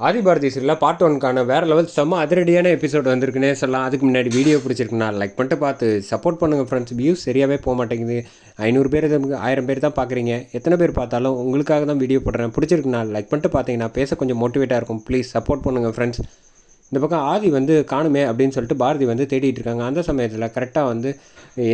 ஆதிபாரதி சீரியலில் பார்ட் ஒன்க்கான வேறு லெவல் செம்ம அதிரடியான எபிசோட் வந்திருக்குன்னே சொல்லலாம். அதுக்கு முன்னாடி வீடியோ பிடிச்சிருக்குண்ணா லைக் பண்ணிட்டு பார்த்து சப்போர்ட் பண்ணுங்கள் ஃப்ரெண்ட்ஸ் வியூஸ் சரியாகவே போக மாட்டேங்குது. ஐநூறு பேர் ஆயிரம் பேர் தான் பார்க்குறீங்க. எத்தனை பேர் பார்த்தாலும் உங்களுக்காக தான் வீடியோ போடுறேன். பிடிச்சிருக்குண்ணா லைக் பண்ணிட்டு பார்த்தீங்கன்னா பேச கொஞ்சம் மோட்டிவேட்டாக இருக்கும். ப்ளீஸ் சப்போர்ட் பண்ணுங்கள் ஃப்ரெண்ட்ஸ் இந்த பக்கம் ஆதி வந்து காணுமே அப்படின்னு சொல்லிட்டு பாரதி வந்து தேடிட்டு இருக்காங்க. அந்த சமயத்தில் கரெக்டாக வந்து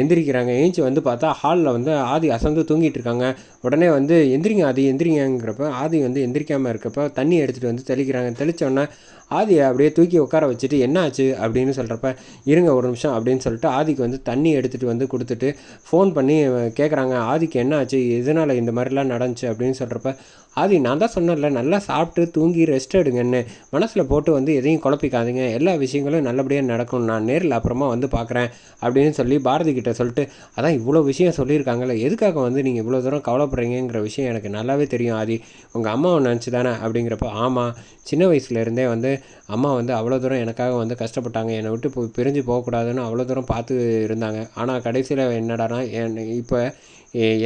எந்திரிக்கிறாங்க. ஏஞ்சி வந்து பார்த்தா ஹாலில் வந்து ஆதி அசந்து தூங்கிட்டு இருக்காங்க. உடனே வந்து எந்திரிங்க ஆதி எந்திரிங்கிறப்ப ஆதி வந்து எந்திரிக்காமல் இருக்கப்போ தண்ணி எடுத்துகிட்டு வந்து தெளிக்கிறாங்க. தெளித்தோடனே ஆதியை அப்படியே தூக்கி உட்கார வச்சுட்டு என்ன ஆச்சு அப்படின்னு சொல்கிறப்ப இருங்க ஒரு நிமிஷம் அப்படின்னு சொல்லிட்டு ஆதிக்கு வந்து தண்ணி எடுத்துகிட்டு வந்து கொடுத்துட்டு ஃபோன் பண்ணி கேட்குறாங்க ஆதிக்கு என்ன ஆச்சு எதனால் இந்த மாதிரிலாம் நடந்துச்சு அப்படின்னு சொல்கிறப்ப ஆதி நான் தான் சொன்னேன்ல நல்லா சாப்பிட்டு தூங்கி ரெஸ்ட் எடுங்கன்னு. மனசில் போட்டு வந்து எதையும் குழப்பிக்காதீங்க. எல்லா விஷயங்களும் நல்லபடியாக நடக்கும். நான் நேரில் அப்புறமா வந்து பார்க்குறேன் அப்படின்னு சொல்லி பாரதி கிட்ட சொல்லிட்டு அதான் இவ்வளோ விஷயம் சொல்லியிருக்காங்கல்ல எதுக்காக வந்து நீங்கள் இவ்வளோ தூரம் கவலைப்படுறீங்கிற விஷயம் எனக்கு நல்லாவே தெரியும் ஆதி. உங்கள் அம்மாவை நினச்சி தானே அப்படிங்கிறப்ப ஆமாம் சின்ன வயசுலேருந்தே வந்து அம்மா வந்து அவ்வளோ தூரம் எனக்காக வந்து கஷ்டப்பட்டாங்க. என்னை விட்டு போய் பிரிஞ்சு போகக்கூடாதுன்னு அவ்வளோ தூரம் பார்த்து இருந்தாங்க. ஆனால் கடைசியில் என்னடானா என் இப்போ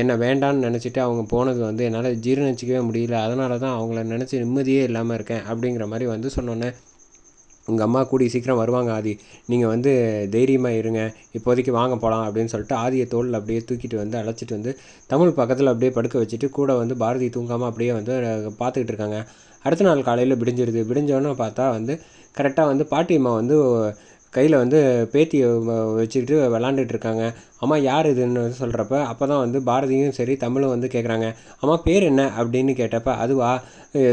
என்னை வேண்டான்னு நினச்சிட்டு அவங்க போனது வந்து என்னால் ஜீரணிச்சிக்கவே முடியல. அதனால தான் அவங்கள நினச்சி நிம்மதியே இல்லாமல் இருக்கேன் அப்படிங்கிற மாதிரி வந்து சொன்னோன்னே உங்கள் அம்மா கூடி சீக்கிரம் வருவாங்க ஆதி. நீங்கள் வந்து தைரியமாக இருங்க. இப்போதைக்கு வாங்க போகலாம் அப்படின்னு சொல்லிட்டு ஆதியை தோளில் அப்படியே தூக்கிட்டு வந்து அழைச்சிட்டு வந்து தமிழ் பக்கத்தில் அப்படியே படுக்க வச்சுட்டு கூட வந்து பாரதி தூங்காமல் அப்படியே வந்து பார்த்துக்கிட்டு இருக்காங்க. அடுத்த நாள் காலையில் விடிஞ்சிருது. விடிஞ்சோன்னு பார்த்தா வந்து கரெக்டாக வந்து பாட்டியம்மா வந்து கையில் வந்து பேத்தியை வ- வச்சுக்கிட்டு விளாண்டுட்டு இருக்காங்க. அம்மா யார் இதுன்னு சொல்கிறப்ப அப்போ தான் வந்து பாரதியும் சரி தமிழும் வந்து கேட்குறாங்க அம்மா பேர் என்ன? அப்படின்னு கேட்டப்ப அதுவா?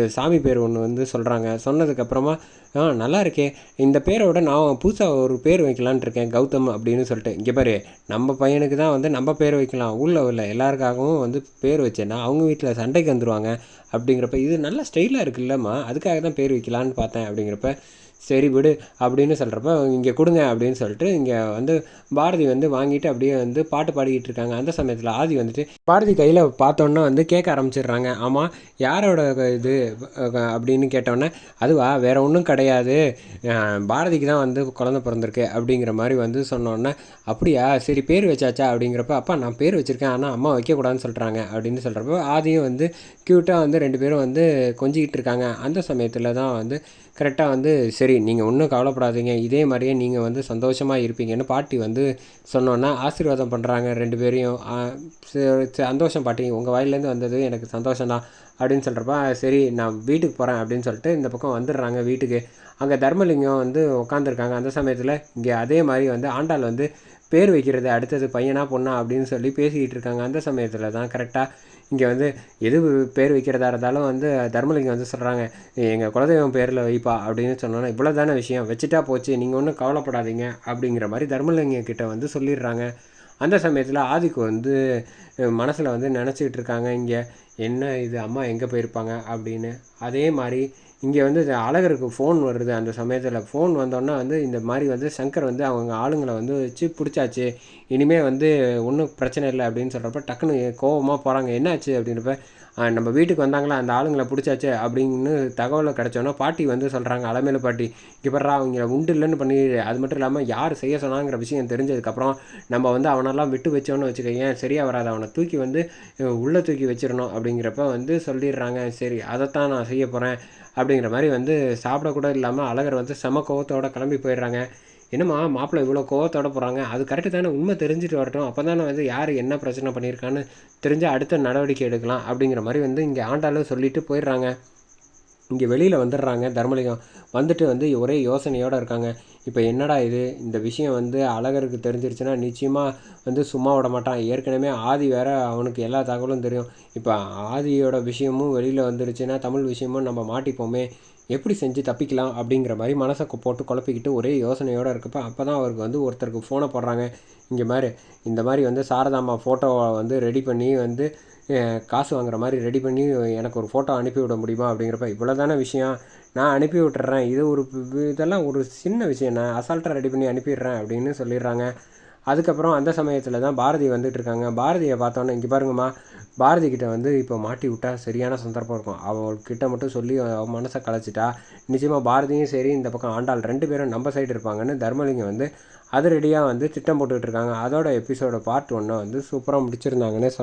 சாமி பேர் ஒன்று வந்து சொல்கிறாங்க சொன்னதுக்கப்புறமா ஆ நல்லா இருக்கே. இந்த பேரோட நான் புதுசாக ஒரு பேர் வைக்கலான்னு இருக்கேன் கௌதம் அப்படின்னு சொல்லிட்டு. இங்கே பாரு நம்ம பையனுக்கு தான் வந்து நம்ம பேர் வைக்கலாம். ஊரில் உள்ள எல்லாருக்காகவும் வந்து பேர் வச்சேன்னா அவங்க வீட்டில் சண்டைக்கு வந்துருவாங்க. அப்படிங்கிறப்ப இது நல்ல ஸ்டைலாக இருக்குல்லம்மா. அதுக்காக தான் பேர் வைக்கலான்னு பார்த்தேன் அப்படிங்கிறப்ப சரி விடு அப்படின்னு சொல்கிறப்ப இங்கே கொடுங்க அப்படின்னு சொல்லிட்டு இங்கே வந்து பாரதி வந்து வாங்கிட்டு அப்படியே வந்து பாட்டு பாடிக்கிட்டு இருக்காங்க. அந்த சமயத்தில் ஆதி வந்துட்டு பாரதி கையில் பார்த்தோன்னே வந்து கேட்க ஆரம்பிச்சிடுறாங்க. ஆமாம் யாரோட இது அப்படின்னு கேட்டோன்னே அதுவா வேறு ஒன்றும் கிடையாது. பாரதிக்கு தான் வந்து குழந்தை பிறந்திருக்கு அப்படிங்கிற மாதிரி வந்து சொன்னோன்னே அப்படியா சரி பேர் வச்சாச்சா அப்படிங்கிறப்ப அப்பா நான் பேர் வச்சுருக்கேன் ஆனால் அம்மா வைக்கக்கூடாதுன்னு சொல்கிறாங்க அப்படின்னு சொல்கிறப்ப ஆதியும் வந்து க்யூட்டாக வந்து ரெண்டு பேரும் வந்து கொஞ்சிக்கிட்டு இருக்காங்க. அந்த சமயத்தில் தான் வந்து கரெக்டாக வந்து சரி சரி நீங்கள் ஒன்றும் கவலைப்படாதீங்க. இதே மாதிரியே நீங்கள் வந்து சந்தோஷமாக இருப்பீங்கன்னு பாட்டி வந்து சொன்னோன்னா ஆசீர்வாதம் பண்ணுறாங்க ரெண்டு பேரையும். சந்தோஷம் பாட்டி உங்கள் வாயிலேருந்து வந்தது எனக்கு சந்தோஷம்தான் அப்படின்னு சொல்கிறப்ப சரி நான் வீட்டுக்கு போகிறேன் அப்படின்னு சொல்லிட்டு இந்த பக்கம் வந்துடுறாங்க வீட்டுக்கு. அங்கே தர்மலிங்கம் வந்து உட்காந்துருக்காங்க அந்த சமயத்தில் இங்கே அதே மாதிரி வந்து ஆண்டாள் வந்து பேர் வைக்கிறது அடுத்தது பையனா பொண்ணா அப்படின்னு சொல்லி பேசிக்கிட்டு இருக்காங்க. அந்த சமயத்தில் தான் கரெக்டாக இங்கே வந்து எது பேர் வைக்கிறதா இருந்தாலும் வந்து தர்மலிங்கம் வந்து சொல்கிறாங்க எங்கள் குலதெய்வம் பேரில் வைப்பா அப்படின்னு சொன்னோன்னா இவ்வளோ தானே விஷயம் வச்சுட்டா போச்சு நீங்கள் ஒன்றும் கவலைப்படாதீங்க அப்படிங்கிற மாதிரி தர்மலிங்கம் கிட்ட வந்து சொல்லிடுறாங்க. அந்த சமயத்தில் ஆதிக்கு வந்து மனசில் வந்து நினச்சிக்கிட்டு இருக்காங்க இங்கே. என்ன இது அம்மா எங்கே போயிருப்பாங்க அப்படின்னு. அதே மாதிரி இங்கே வந்து அழகருக்கு ஃபோன் வருது அந்த சமயத்தில். ஃபோன் வந்தோன்னே வந்து இந்த மாதிரி வந்து சங்கர் வந்து அவங்க ஆளுங்களை வந்து வச்சு பிடிச்சாச்சு. இனிமேல் வந்து ஒன்றும் பிரச்சனை இல்லை அப்படின்னு சொல்கிறப்ப டக்குன்னு கோவமாக போகிறாங்க என்னாச்சு அப்படின்றப்ப நம்ம வீட்டுக்கு வந்தாங்களா? அந்த ஆளுங்களை பிடிச்சாச்சு? அப்படின்னு தகவலை கிடச்சோன்னா பாட்டி வந்து சொல்கிறாங்க அலமேலு பாட்டி இப்பட்றா அவங்க உண்டு இல்லைன்னு பண்ணி அது மட்டும் இல்லாமல் யார் செய்ய சொன்னாங்கிற விஷயம் தெரிஞ்சதுக்கப்புறம் நம்ம வந்து அவனெல்லாம் விட்டு வச்சோன்னு வச்சுக்கோங்க சரியாக வராது. அவனை தூக்கி வந்து உள்ளே தூக்கி வச்சிடணும் அப்படிங்கிறப்ப வந்து சொல்லிடுறாங்க சரி அதைத்தான் நான் செய்ய போகிறேன் அப்படிங்கிற மாதிரி வந்து சாப்பிடக்கூட இல்லாமல் அழகர் வந்து செம கோவத்தோடு கிளம்பி போயிடுறாங்க. என்னம்மா மாப்பிள்ளை இவ்வளோ கோவத்தோட போகிறாங்க அது கரெக்டு தானே. உண்மை தெரிஞ்சுட்டு வரட்டும். அப்போ தானே வந்து யார் என்ன பிரச்சனை பண்ணியிருக்கான்னு தெரிஞ்சு அடுத்த நடவடிக்கை எடுக்கலாம். அப்படிங்கிற மாதிரி வந்து இங்கே ஆண்டாலும் சொல்லிட்டு போயிடுறாங்க. இங்கே வெளியில் வந்துடுறாங்க தர்மலிங்கம். வந்துட்டு வந்து ஒரே யோசனையோடு இருக்காங்க. இப்போ என்னடா இது? இந்த விஷயம் வந்து அழகருக்கு தெரிஞ்சிருச்சுன்னா நிச்சயமாக வந்து சும்மா விட மாட்டான். ஏற்கனவே ஆதி வேற அவனுக்கு எல்லா தகவலும் தெரியும். இப்போ ஆதியோட விஷயமும் வெளியில் வந்துருச்சுன்னா தமிழ் விஷயமும் நம்ம மாட்டிப்போமே. எப்படி செஞ்சு தப்பிக்கலாம் அப்படிங்கிற மாதிரி மனசை போட்டு குழப்பிக்கிட்டு ஒரே யோசனையோடு இருக்கப்போ அப்போ தான் அவருக்கு வந்து ஒருத்தருக்கு ஃபோனை போடுறாங்க. இங்கே மாதிரி இந்த மாதிரி வந்து சாரதாம்மா ஃபோட்டோவை வந்து ரெடி பண்ணி வந்து காசு வாங்குற மாதிரி ரெடி பண்ணி எனக்கு ஒரு ஃபோட்டோ அனுப்பி விட முடியுமா அப்படிங்கிறப்ப இவ்வளோ தானே விஷயம். நான் அனுப்பி விட்டுறேன். இது ஒரு இதெல்லாம் ஒரு சின்ன விஷயம். நான் அசால்ட்டாக ரெடி பண்ணி அனுப்பிடுறேன் அப்படின்னு சொல்லிடுறாங்க. அதுக்கப்புறம் அந்த சமயத்தில் தான் பாரதி வந்துட்டு இருக்காங்க. பாரதியை பார்த்தோன்னே இங்கே பாருங்கம்மா பாரதி கிட்ட வந்து இப்போ மாட்டி விட்டா சரியான சந்தர்ப்பம் இருக்கும். அவள்கிட்ட மட்டும் சொல்லி அவன் மனசை கலைச்சிட்டா நிச்சயமாக பாரதியும் சரி இந்த பக்கம் ஆண்டாள் ரெண்டு பேரும் நம்ம சைடு இருப்பாங்கன்னு தர்மலிங்கம் வந்து அது ரெடியாக வந்து திட்டம் போட்டுக்கிட்டு இருக்காங்க. அதோட எபிசோட பார்ட் ஒன்று வந்து சூப்பராக முடிச்சிருந்தாங்கன்னு சொல்